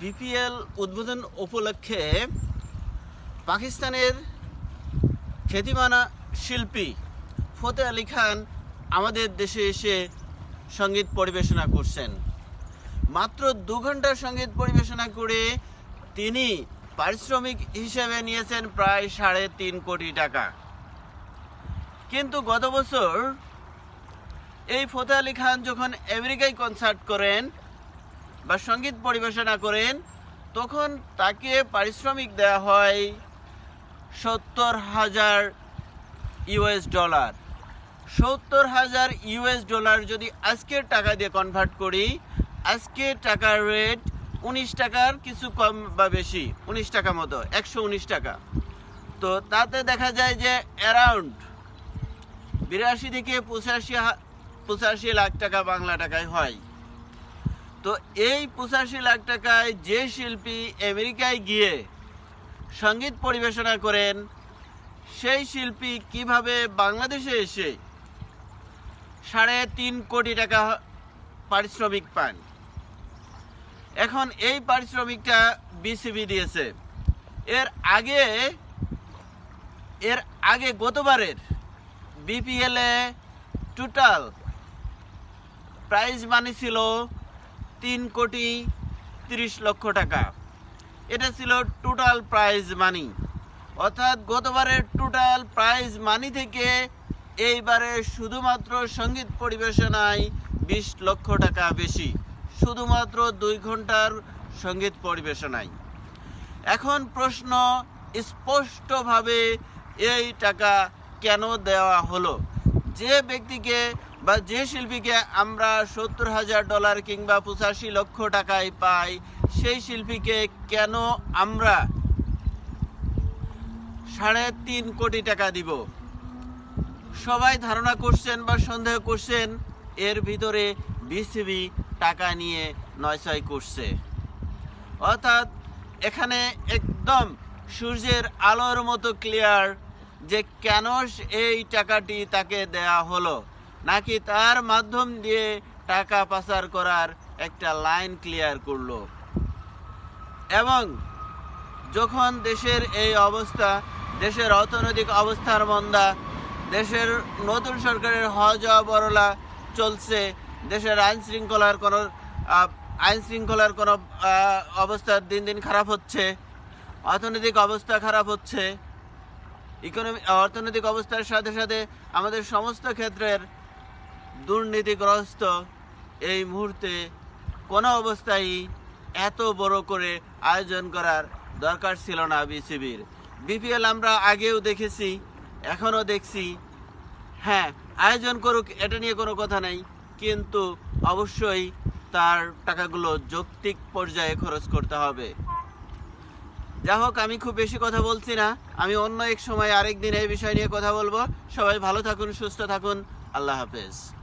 BPL উদ্বোধন উপলক্ষে পাকিস্তানের খ্যাতিমানা শিল্পী ফতে আলী খান আমাদের দেশে এসে সংগীত পরিবেশনা করছেন। মাত্র দু ঘণ্টা সংগীত পরিবেশনা করে তিনি পারিশ্রমিক হিসেবে নিয়েছেন প্রায় সাড়ে তিন কোটি টাকা। কিন্তু গত বছর এই ফতে আলী খান যখন আমেরিকায় কনসার্ট করেন বা সংগীত পরিবেশনা করেন, তখন তাকে পারিশ্রমিক দেওয়া হয় সত্তর হাজার ইউএস ডলার। সত্তর হাজার ইউএস ডলার যদি আজকের টাকা দিয়ে কনভার্ট করি, আজকের টাকার রেট উনিশ টাকার কিছু কম বা বেশি, উনিশ টাকা মতো, একশো উনিশ টাকা। তো তাতে দেখা যায় যে অ্যারাউন্ড বিরাশি থেকে পঁচাশি পঁচাশি লাখ টাকা বাংলা টাকায় হয়। তো এই পঁচাশি লাখ টাকায় যে শিল্পী আমেরিকায় গিয়ে সংগীত পরিবেশনা করেন, সেই শিল্পী কীভাবে বাংলাদেশে এসে সাড়ে তিন কোটি টাকা পারিশ্রমিক পান? এখন এই পারিশ্রমিকটা বিসিবি দিয়েছে। এর আগে এর আগে গতবারের বিপিএলে টোটাল প্রাইজ মানি ছিল তিন কোটি তিরিশ লক্ষ টাকা। এটা ছিল টোটাল প্রাইজ মানি অর্থাৎ গতবারের টোটাল প্রাইজ মানি থেকে এইবারে শুধুমাত্র সংগীত পরিবেশনায় বিশ লক্ষ টাকা বেশি। শুধুমাত্র দুই ঘণ্টার সংগীত পরিবেশনায়। এখন প্রশ্ন, স্পষ্টভাবে এই টাকা কেন দেওয়া হলো? যে ব্যক্তিকে বা যে শিল্পীকে আমরা সত্তর হাজার ডলার কিংবা পঁচাশি লক্ষ টাকায় পাই, সেই শিল্পীকে কেন আমরা সাড়ে তিন কোটি টাকা দিব? সবাই ধারণা করছেন বা সন্দেহ করছেন, এর ভিতরে বিসিবি টাকা নিয়ে নয়ছয় করছে। অর্থাৎ এখানে একদম সূর্যের আলোর মতো ক্লিয়ার যে কেন এই টাকাটি তাকে দেয়া হলো। নাকি তার মাধ্যম দিয়ে টাকা পাচার করার একটা লাইন ক্লিয়ার করল। এবং যখন দেশের এই অবস্থা, দেশের অর্থনৈতিক অবস্থার মন্দা, দেশের নতুন সরকারের হজ বরলা চলছে, দেশের আইন শৃঙ্খলার কোনো আইন শৃঙ্খলার কোনো অবস্থা দিন দিন খারাপ হচ্ছে, অর্থনৈতিক অবস্থা খারাপ হচ্ছে, ইকোনমি, অর্থনৈতিক অবস্থার সাথে সাথে আমাদের সমস্ত ক্ষেত্রের দুর্নীতিগ্রস্ত এই মুহূর্তে কোনো অবস্থায় এত বড় করে আয়োজন করার দরকার ছিল না বিসিবির। বিপিএল আমরা আগেও দেখেছি, এখনও দেখছি। হ্যাঁ আয়োজন করুক, এটা নিয়ে কোনো কথা নেই। কিন্তু অবশ্যই তার টাকাগুলো যৌক্তিক পর্যায়ে খরচ করতে হবে। যা হোক, আমি খুব বেশি কথা বলছি না। আমি অন্য এক সময় আরেক দিন এই বিষয় নিয়ে কথা বলব। সবাই ভালো থাকুন, সুস্থ থাকুন। আল্লাহ হাফেজ।